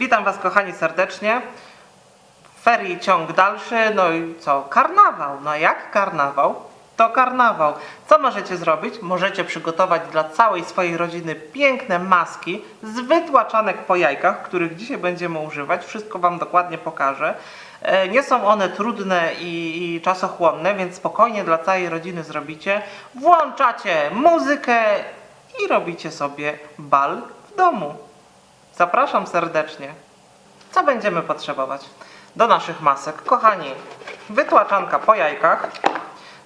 Witam Was kochani serdecznie. Ferii ciąg dalszy, no i co? Karnawał. No jak karnawał? To karnawał. Co możecie zrobić? Możecie przygotować dla całej swojej rodziny piękne maski z wytłaczanek po jajkach, których dzisiaj będziemy używać. Wszystko Wam dokładnie pokażę. E, Nie są one trudne i, i czasochłonne, więc spokojnie dla całej rodziny zrobicie. Włączacie muzykę i robicie sobie bal w domu. Zapraszam serdecznie. Co będziemy potrzebować do naszych masek? Kochani, wytłaczanka po jajkach.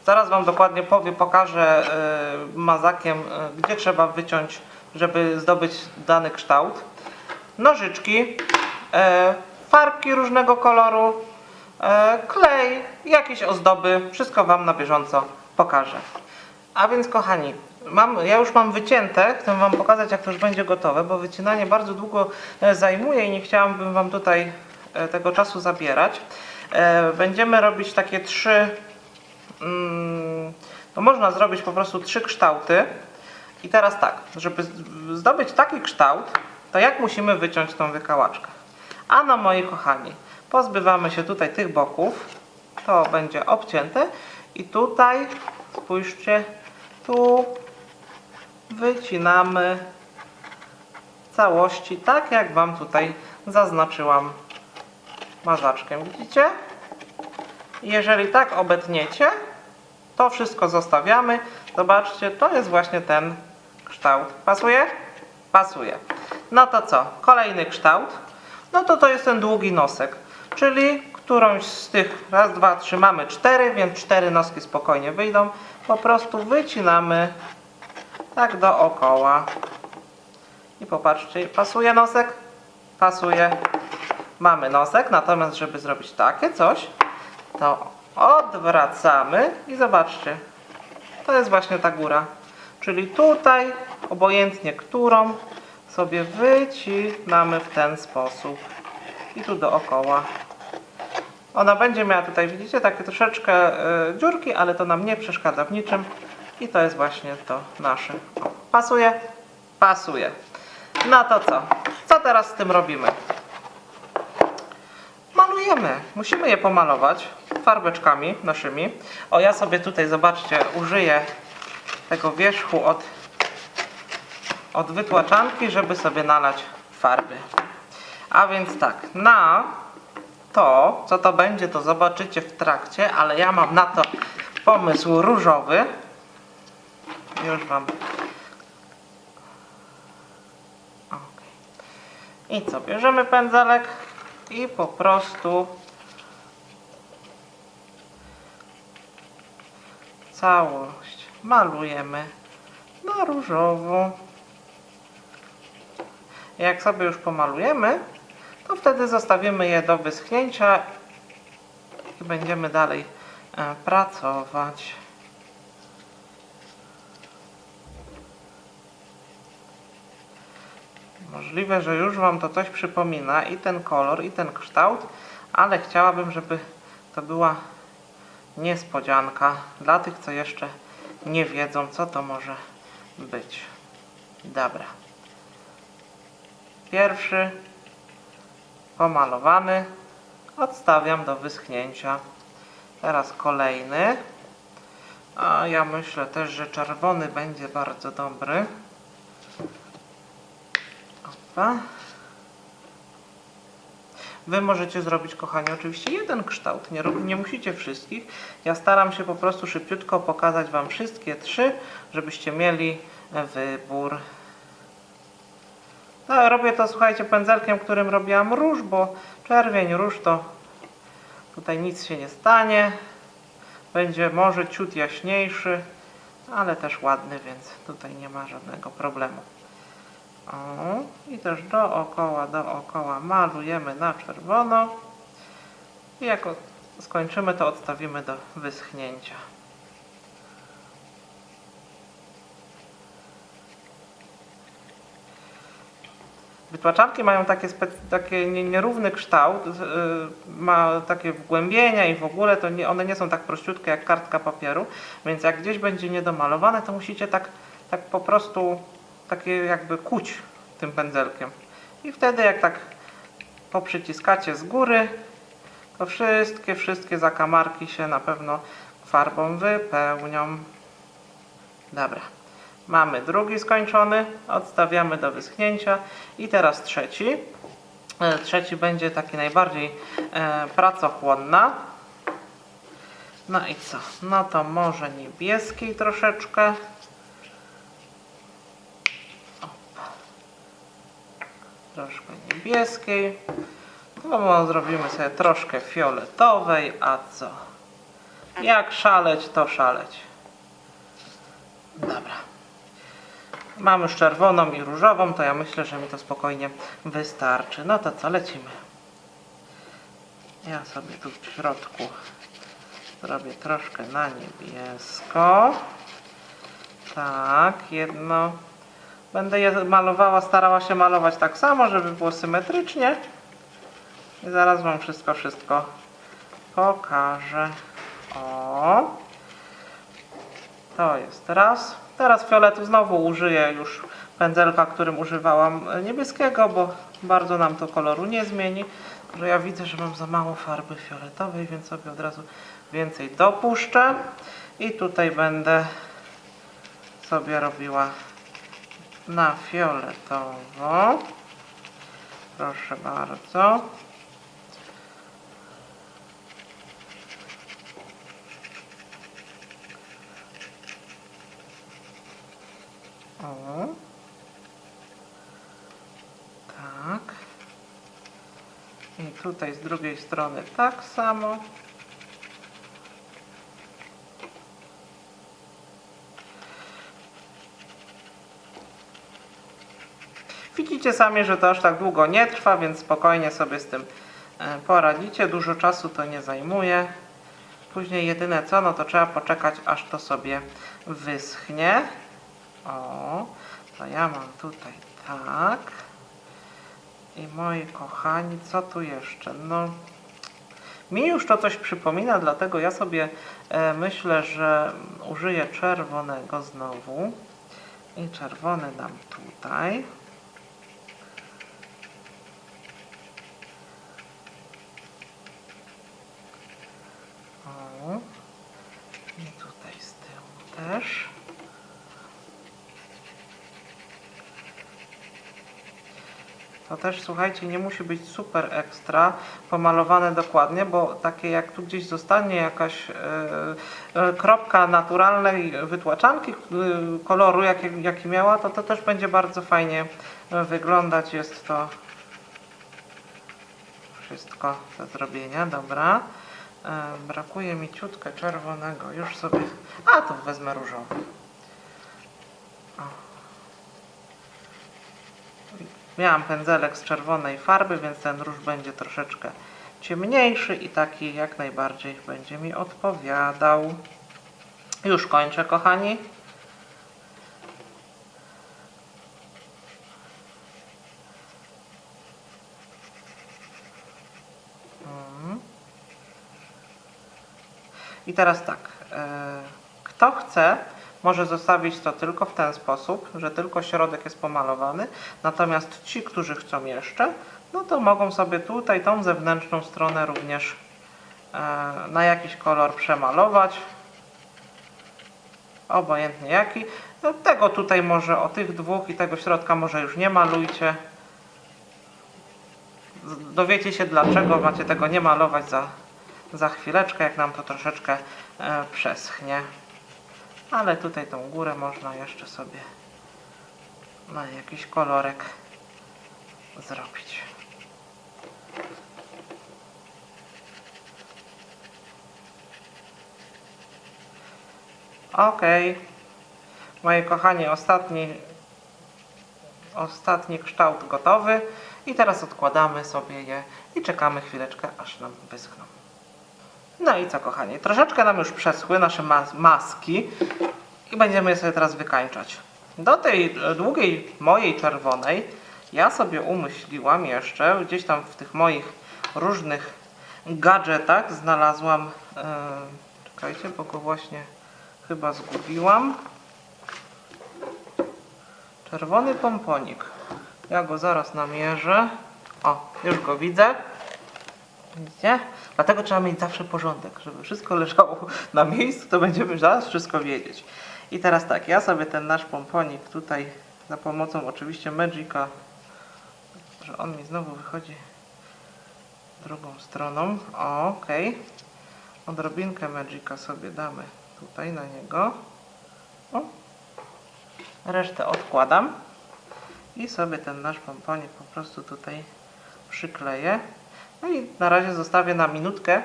Zaraz Wam dokładnie powiem, pokażę y, mazakiem, y, gdzie trzeba wyciąć, żeby zdobyć dany kształt. Nożyczki, e, farbki różnego koloru, e, klej, jakieś ozdoby. Wszystko Wam na bieżąco pokażę. A więc kochani, mam, ja już mam wycięte, chcę Wam pokazać jak to już będzie gotowe, bo wycinanie bardzo długo e, zajmuje i nie chciałabym Wam tutaj e, tego czasu zabierać. E, Będziemy robić takie trzy, no można zrobić po prostu trzy kształty. I teraz tak, żeby zdobyć taki kształt, to jak musimy wyciąć tą wykałaczkę? A no moi kochani, pozbywamy się tutaj tych boków, to będzie obcięte i tutaj, spójrzcie, tu wycinamy całości, tak jak Wam tutaj zaznaczyłam mazaczkiem, widzicie? Jeżeli tak obetniecie, to wszystko zostawiamy. Zobaczcie, to jest właśnie ten kształt. Pasuje? Pasuje. No to co? Kolejny kształt. No to to jest ten długi nosek. Czyli którąś z tych, raz, dwa, trzy, mamy cztery, więc cztery noski spokojnie wyjdą. Po prostu wycinamy tak dookoła. I popatrzcie, pasuje nosek? Pasuje. Mamy nosek, natomiast żeby zrobić takie coś, to odwracamy i zobaczcie, to jest właśnie ta góra. Czyli tutaj, obojętnie którą, sobie wycinamy w ten sposób. I tu dookoła. Ona będzie miała tutaj, widzicie, takie troszeczkę y, dziurki, ale to nam nie przeszkadza w niczym. I to jest właśnie to nasze. O, pasuje? Pasuje. No to co? Co teraz z tym robimy? Malujemy. Musimy je pomalować farbeczkami naszymi. O, ja sobie tutaj, zobaczcie, użyję tego wierzchu od, od wytłaczanki, żeby sobie nalać farby. A więc tak, na to, co to będzie, to zobaczycie w trakcie, ale ja mam na to pomysł różowy. Już Wam. Okej. I co, bierzemy pędzelek i po prostu całość malujemy na różowo. Jak sobie już pomalujemy, to wtedy zostawimy je do wyschnięcia i będziemy dalej e, pracować. Możliwe, że już Wam to coś przypomina i ten kolor, i ten kształt, ale chciałabym, żeby to była niespodzianka dla tych, co jeszcze nie wiedzą, co to może być. Dobra. Pierwszy pomalowany. Odstawiam do wyschnięcia. Teraz kolejny. A ja myślę też, że czerwony będzie bardzo dobry. Opa. Wy możecie zrobić, kochani, oczywiście jeden kształt. Nie, nie musicie wszystkich. Ja staram się po prostu szybciutko pokazać Wam wszystkie trzy, żebyście mieli e, wybór. No, robię to, słuchajcie, pędzelkiem, którym robiłam róż, bo czerwień, róż to tutaj nic się nie stanie. Będzie może ciut jaśniejszy, ale też ładny, więc tutaj nie ma żadnego problemu. O, I też dookoła, dookoła malujemy na czerwono. I jak skończymy, to odstawimy do wyschnięcia. Wytłaczanki mają takie, takie nie- nierówny kształt, yy, ma takie wgłębienia i w ogóle to nie, one nie są tak prościutkie jak kartka papieru, więc jak gdzieś będzie niedomalowane, to musicie tak, tak po prostu takie jakby kuć tym pędzelkiem. I wtedy jak tak poprzyciskacie z góry, to wszystkie, wszystkie zakamarki się na pewno farbą wypełnią. Dobra. Mamy drugi skończony, odstawiamy do wyschnięcia i teraz trzeci. E, Trzeci będzie taki najbardziej e, pracochłonna. No i co? No to może niebieskiej troszeczkę. Troszkę niebieskiej. No, zrobimy sobie troszkę fioletowej, a co? Jak szaleć, to szaleć. Dobra. Mamy już czerwoną i różową, to ja myślę, że mi to spokojnie wystarczy. No to co, lecimy. Ja sobie tu w środku zrobię troszkę na niebiesko. Tak, jedno. Będę je malowała, starała się malować tak samo, żeby było symetrycznie. I zaraz Wam wszystko, wszystko pokażę. O. To jest raz. Teraz fioletu znowu użyję już pędzelka, którym używałam niebieskiego, bo bardzo nam to koloru nie zmieni. Że ja widzę, że mam za mało farby fioletowej, więc sobie od razu więcej dopuszczę. I tutaj będę sobie robiła na fioletowo. Proszę bardzo. O. Tak. I tutaj z drugiej strony tak samo. Widzicie sami, że to aż tak długo nie trwa, więc spokojnie sobie z tym e, poradzicie. Dużo czasu to nie zajmuje. Później jedyne co, no to trzeba poczekać, aż to sobie wyschnie. O, to ja mam tutaj tak. I moi kochani, co tu jeszcze? No, mi już to coś przypomina, dlatego ja sobie e, myślę, że użyję czerwonego znowu. I czerwony dam tutaj. O. I tutaj z tyłu też. To też słuchajcie, nie musi być super ekstra pomalowane dokładnie, bo takie jak tu gdzieś zostanie jakaś e, kropka naturalnej wytłaczanki e, koloru, jaki, jaki miała, to to też będzie bardzo fajnie wyglądać. Jest to wszystko do zrobienia, dobra. E, brakuje mi ciutkę czerwonego, już sobie, a to wezmę różowy. O. Miałam pędzelek z czerwonej farby, więc ten róż będzie troszeczkę ciemniejszy i taki jak najbardziej będzie mi odpowiadał. Już kończę, kochani. I teraz tak, e, kto chce, może zostawić to tylko w ten sposób, że tylko środek jest pomalowany, natomiast ci, którzy chcą jeszcze, no to mogą sobie tutaj tą zewnętrzną stronę również e, na jakiś kolor przemalować, obojętnie jaki. No, tego tutaj może, o tych dwóch i tego środka może już nie malujcie. Dowiecie się dlaczego macie tego nie malować za, za chwileczkę, jak nam to troszeczkę e, przeschnie. Ale tutaj tą górę można jeszcze sobie na jakiś kolorek zrobić. Ok. Moje kochanie, ostatni, ostatni kształt gotowy. I teraz odkładamy sobie je i czekamy chwileczkę, aż nam wyschną. No i co kochani, troszeczkę nam już przeschły nasze mas maski i będziemy je sobie teraz wykańczać. Do tej długiej mojej czerwonej ja sobie umyśliłam jeszcze, gdzieś tam w tych moich różnych gadżetach znalazłam, e, czekajcie, bo go właśnie chyba zgubiłam. Czerwony pomponik. Ja go zaraz namierzę. O, już go widzę. Widzicie? Dlatego trzeba mieć zawsze porządek, żeby wszystko leżało na miejscu, to będziemy zaraz wszystko wiedzieć. I teraz tak, ja sobie ten nasz pomponik tutaj za pomocą oczywiście Magica, że on mi znowu wychodzi drugą stroną. Okej. Odrobinkę Magica sobie damy tutaj na niego. O. Resztę odkładam. I sobie ten nasz pomponik po prostu tutaj przykleję. No i na razie zostawię na minutkę,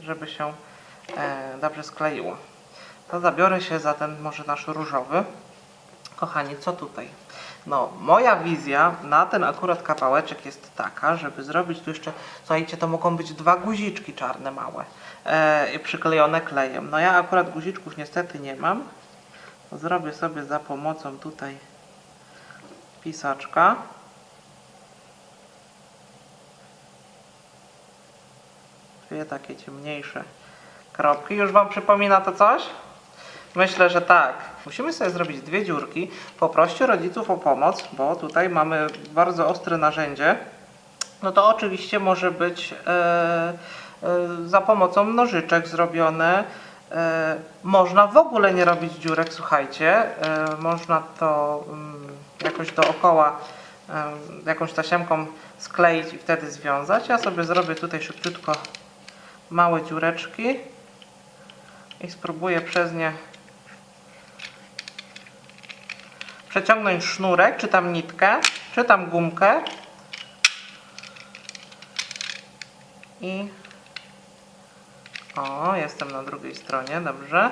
żeby się e, dobrze skleiło. To zabiorę się za ten może nasz różowy. Kochani, co tutaj? No, moja wizja na ten akurat kawałeczek jest taka, żeby zrobić tu jeszcze, słuchajcie, to mogą być dwa guziczki czarne małe e, przyklejone klejem. No ja akurat guziczków niestety nie mam. Zrobię sobie za pomocą tutaj pisaczka. Dwie takie ciemniejsze kropki. Już Wam przypomina to coś? Myślę, że tak. Musimy sobie zrobić dwie dziurki. Poproście rodziców o pomoc, bo tutaj mamy bardzo ostre narzędzie. No to oczywiście może być e, e, za pomocą nożyczek zrobione. E, można w ogóle nie robić dziurek, słuchajcie. E, można to mm, jakoś dookoła e, jakąś tasiemką skleić i wtedy związać. Ja sobie zrobię tutaj szybciutko małe dziureczki i spróbuję przez nie przeciągnąć sznurek, czy tam nitkę, czy tam gumkę i o, jestem na drugiej stronie, dobrze.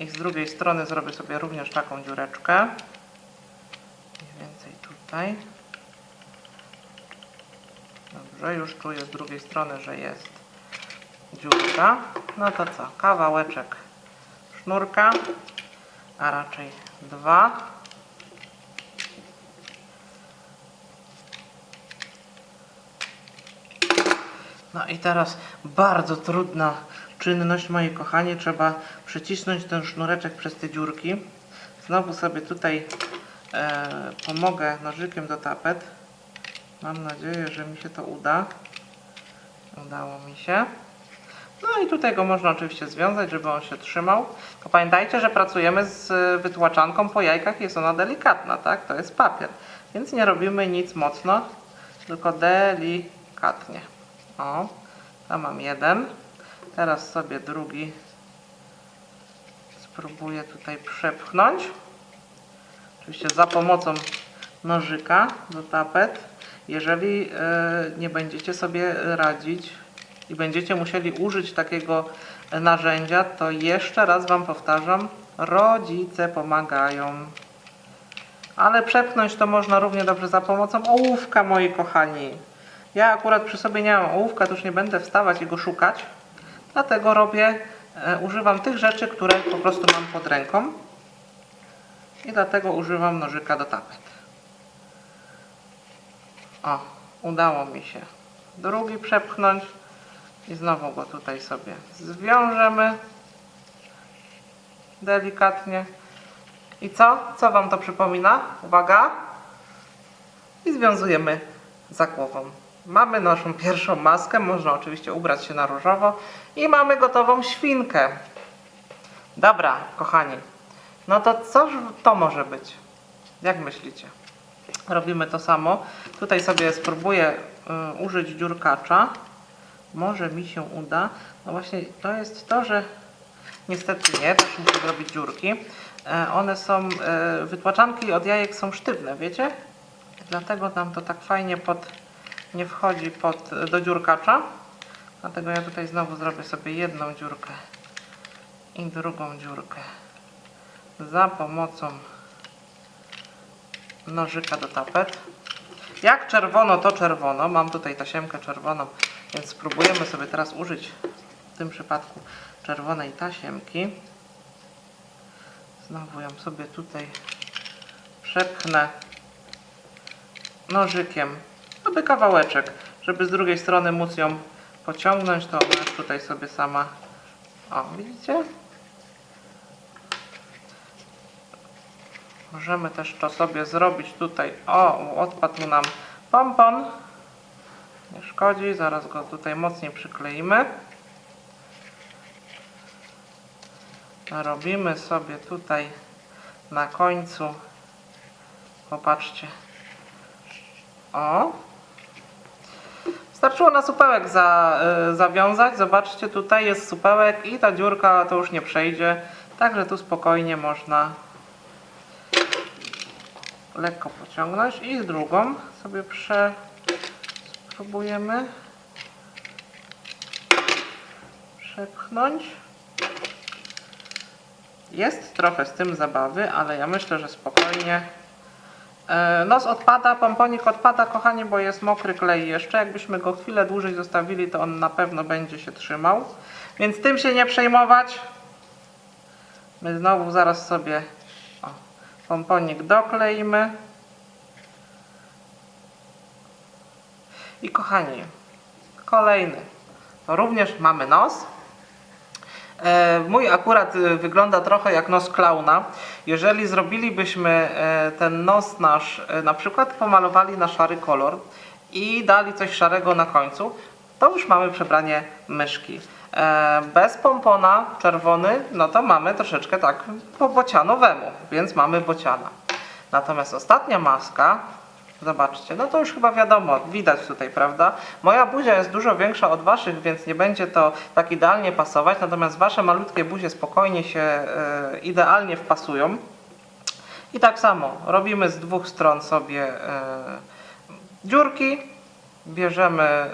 I z drugiej strony zrobię sobie również taką dziureczkę. Mniej więcej tutaj. Dobrze, już czuję z drugiej strony, że jest dziurka. No to co? Kawałeczek sznurka, a raczej dwa. No i teraz bardzo trudna czynność, moi kochani. Trzeba przycisnąć ten sznureczek przez te dziurki. Znowu sobie tutaj e, pomogę nożykiem do tapet. Mam nadzieję, że mi się to uda. Udało mi się. No i tutaj go można oczywiście związać, żeby on się trzymał. Tylko pamiętajcie, że pracujemy z wytłaczanką po jajkach, jest ona delikatna, tak? To jest papier. Więc nie robimy nic mocno, tylko delikatnie. O, tam mam jeden. Teraz sobie drugi spróbuję tutaj przepchnąć. Oczywiście za pomocą nożyka do tapet. Jeżeli e, nie będziecie sobie radzić i będziecie musieli użyć takiego narzędzia, to jeszcze raz Wam powtarzam, rodzice pomagają. Ale przepchnąć to można równie dobrze za pomocą ołówka, moi kochani. Ja akurat przy sobie nie mam ołówka, to już nie będę wstawać i go szukać. Dlatego robię, e, używam tych rzeczy, które po prostu mam pod ręką. I dlatego używam nożyka do tapet. O, udało mi się drugi przepchnąć. I znowu go tutaj sobie zwiążemy. Delikatnie. I co? Co Wam to przypomina? Uwaga. I związujemy za głową. Mamy naszą pierwszą maskę, można oczywiście ubrać się na różowo i mamy gotową świnkę. Dobra, kochani. No to coż to może być? Jak myślicie? Robimy to samo. Tutaj sobie spróbuję y, użyć dziurkacza. Może mi się uda. No właśnie to jest to, że niestety nie, też muszę zrobić dziurki. E, one są, e, wytłaczanki od jajek są sztywne, wiecie? Dlatego nam to tak fajnie pod, nie wchodzi pod, do dziurkacza. Dlatego ja tutaj znowu zrobię sobie jedną dziurkę i drugą dziurkę za pomocą nożyka do tapet. Jak czerwono, to czerwono. Mam tutaj tasiemkę czerwoną, więc spróbujemy sobie teraz użyć w tym przypadku czerwonej tasiemki. Znowu ją sobie tutaj przepchnę nożykiem, aby kawałeczek, żeby z drugiej strony móc ją pociągnąć, to ona tutaj sobie sama, o widzicie? Możemy też to sobie zrobić tutaj, o odpadł nam pompon, Nie szkodzi, zaraz go tutaj mocniej przykleimy. Robimy sobie tutaj na końcu, popatrzcie, o, Starczyło na supełek za, y, zawiązać. Zobaczcie, tutaj jest supełek i ta dziurka to już nie przejdzie. Także tu spokojnie można lekko pociągnąć i z drugą sobie prze spróbujemy przepchnąć. Jest trochę z tym zabawy, ale ja myślę, że spokojnie. E, Nos odpada, pomponik odpada, kochani, bo jest mokry klej jeszcze. Jakbyśmy go chwilę dłużej zostawili, to on na pewno będzie się trzymał. Więc tym się nie przejmować. My znowu zaraz sobie o, pomponik dokleimy. I kochani, kolejny. Również mamy nos. E, Mój akurat e, wygląda trochę jak nos klauna. Jeżeli zrobilibyśmy e, ten nos nasz, na przykład pomalowali na szary kolor i dali coś szarego na końcu, to już mamy przebranie myszki. Bez pompona czerwony, no to mamy troszeczkę tak po bocianowemu, więc mamy bociana. Natomiast ostatnia maska, Zobaczcie, no to już chyba wiadomo, widać tutaj, prawda? Moja buzia jest dużo większa od waszych, więc nie będzie to tak idealnie pasować, natomiast wasze malutkie buzie spokojnie się e, idealnie wpasują. I tak samo robimy z dwóch stron sobie e, dziurki, bierzemy e,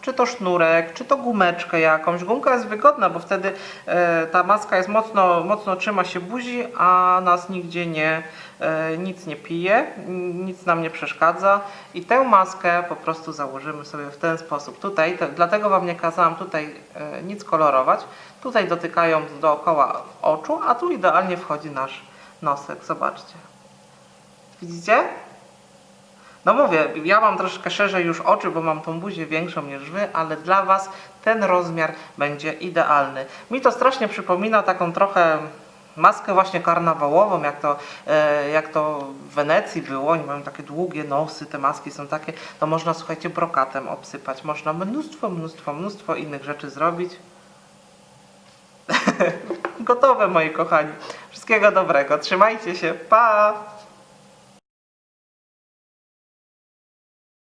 czy to sznurek, czy to gumeczkę jakąś. Gumka jest wygodna, bo wtedy e, ta maska jest mocno, mocno trzyma się buzi, a nas nigdzie nie, e, nic nie pije, nic nam nie przeszkadza. I tę maskę po prostu założymy sobie w ten sposób. Tutaj, te, dlatego Wam nie kazałam tutaj nic kolorować. Tutaj dotykają dookoła oczu, a tu idealnie wchodzi nasz nosek. Zobaczcie. Widzicie? No mówię, ja mam troszkę szerzej już oczy, bo mam tą buzię większą niż wy, ale dla was ten rozmiar będzie idealny. Mi to strasznie przypomina taką trochę maskę właśnie karnawałową, jak to, e, jak to w Wenecji było. Oni mają takie długie nosy, te maski są takie, to można słuchajcie brokatem obsypać. Można mnóstwo, mnóstwo, mnóstwo innych rzeczy zrobić. Gotowe moi kochani. Wszystkiego dobrego. Trzymajcie się. Pa!